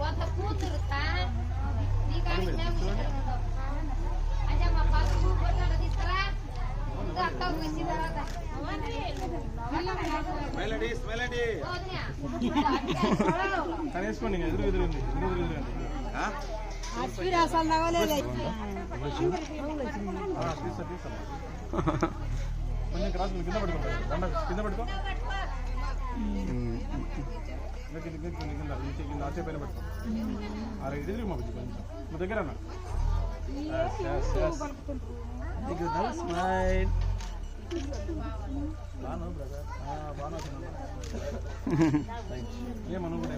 వంద కూతురు. అదే మా పసుపు బొట్టలు తీసుకురా మెలడీస్ మెలడీ ఎదురు ఎదురు ఉంది ఎదురు ఎదురు ఉంది కొంచెం క్రాస్ కింద దండ కింద పడుకో కింద కింద కింద చెయ్యి కింద ఆచే పైన అరే ఇది బుజ్జి కొంచెం. మా దగ్గర. బాను బ్రదర్ బాను ఏమను కూడా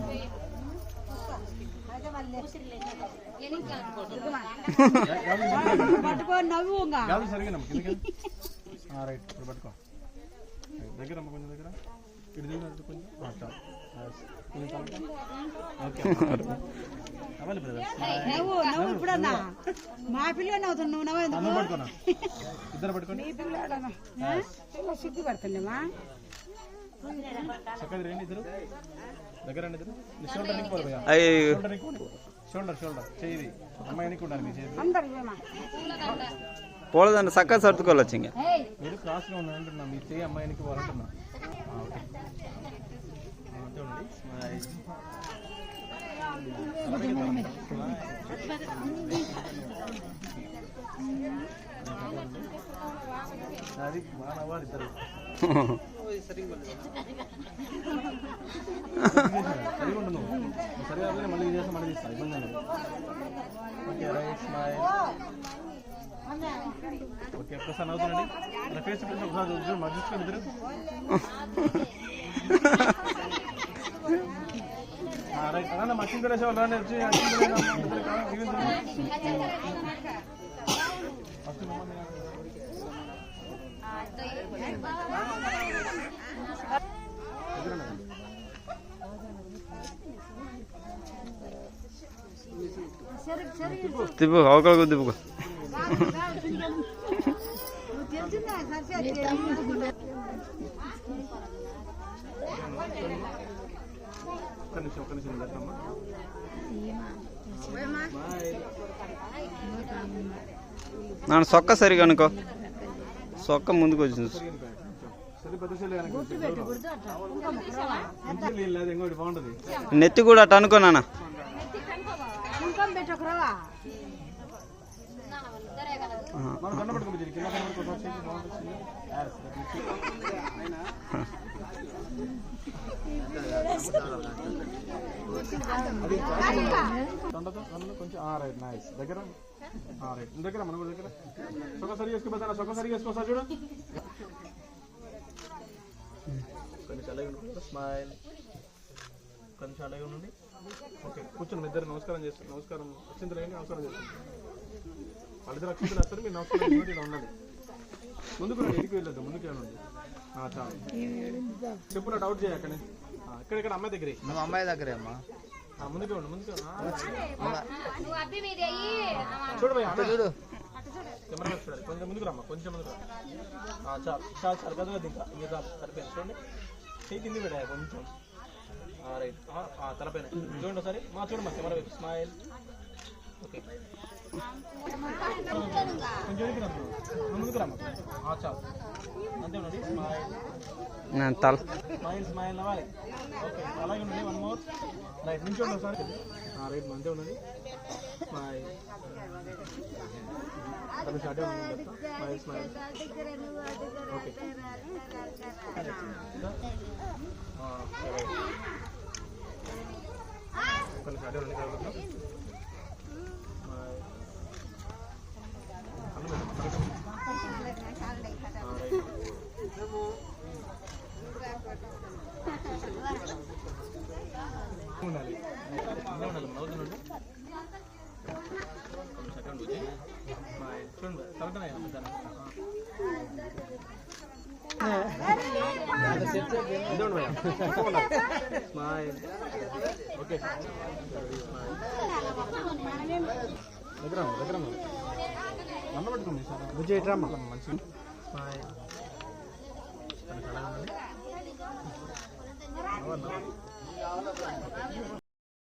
రైట్. ఇప్పుడు పట్టుకో. దగ్గర కొంచెం దగ్గర. ఇటు దిగు అటు కొంచెం ఆ, చాలు Yes. కొంచెం తల. ఓకే అవ్వాలి బ్రదర్ నవ్వు నవ్వు ఇప్పుడన్నా మా పిల్ల నవ్వుతాను నువ్వు నవ్వు ఎందుకు అన్నం పట్టుకోనా ఇద్దరు పట్టుకోండి సిగ్గు పడుతుండేమా చక్కగా రండి ఇద్దరు దగ్గర రండి ఇద్దరు నీ షోల్డర్ నింపుకోరు భయ్యా అయ్యో షోల్డర్ నింపుకోండి షోల్డర్ షోల్డర్ చేయి అమ్మాయి నింపుకుంటారు మీ చేతి అందరు ఇవేమా పోలేదండి చక్కగా సర్దుకోవచ్చు ఇంకా మీరు క్రాస్గా ఉన్నారు అంటున్నా మీ చేయి అమ్మాయినికి పోవాలంటున్నా అది నవ్వాలి ఇద్దరు సరిగా ఉండు సరిగా మళ్ళీ చేస్తా మళ్ళీ తీస్తా ఇబ్బంది ఓకే రైట్ స్మైల్. ఓకే ఒక్కసారి నవ్వుతుండండి నా ఫేస్ చూపించి ఒకసారి చూసి మరి ఇద్దరు. రైట్. అన్న మషిన్ వచ్చి తిప్పు అవకాశం తిప్పుకో. నాన్న సొక్క సరిగా అనుకో సొక్క ముందుకు వచ్చింది. నెత్తి కూడా అట్ట అనుకో నాన్న. కొంచెం రైట్ నైస్ దగ్గర రైట్ దగ్గర మన కూడా దగ్గర సొక్క సరి చేసుకో పెద్ద సొక్క సరి చేసుకో సార్ చూడు కొంచెం అలాగే ఉండండి స్మైల్ కొంచెం అలాగే ఉండండి ఓకే కూర్చొని మీ ఇద్దరు నమస్కారం చేస్తారు నమస్కారం అక్షింతలు ఏంటి నమస్కారం చేస్తారు వాళ్ళిద్దరు అక్షింతలు వేస్తారు మీరు నమస్కారం ఇలా ఉండాలి. ముందుకు రండి ఎదికి వెళ్ళొద్దు ముందుకు వెళ్ళండి చెప్పు నా డౌట్ చేయకండి ఇక్కడ ఇక్కడ అమ్మాయి దగ్గరే. నువ్వు అమ్మాయి దగ్గరే అమ్మా. ఆ, ముందుకు ఉండు ముందుకు చూడు. చూడు. కెమెరా వైపు చూడాలి. కొంచెం ముందుకు రమ్మా కొంచెం ముందుకు రా ఆ, చాలు. చాలు కదలదు ఇంకా ఇంకా చాలు సరిపోయింది చూడండి. చేయి కింది పెట్టా కొంచెం. ఆ, రైట్. తలపైన. చూడండి ఒకసారి. మా చూడమ్మా కెమెరా వైపు స్మైల్. నేను తల స్మైల్ స్మైల్ అవ్వాలి ఓకే అలాగే ఉండండి వన్ మోర్ రైట్ నుంచి ఉండండి సార్ రైట్ అంతే ఉండండి. స్మైల్ అది ఉండండి. స్మైల్ స్మైల్ ఓకే ఆ, రైట్ కొన్ని స్టార్ట్ ఉండండి కలగకుండా స్మైల్ అన్నం పెట్టండి, కలగకుండా. ఆ, రైట్ ఉండాలి ఇదే ఉండాలి నవ్వుతుండండి సెకండ్ వచ్చి స్మైల్ చూడండి కలుగుతున్నాయి ఓకే దగ్గర దగ్గర అమ్మ. దండ సార్ బుజ్జి ఎట్రా మంచి స్మైల్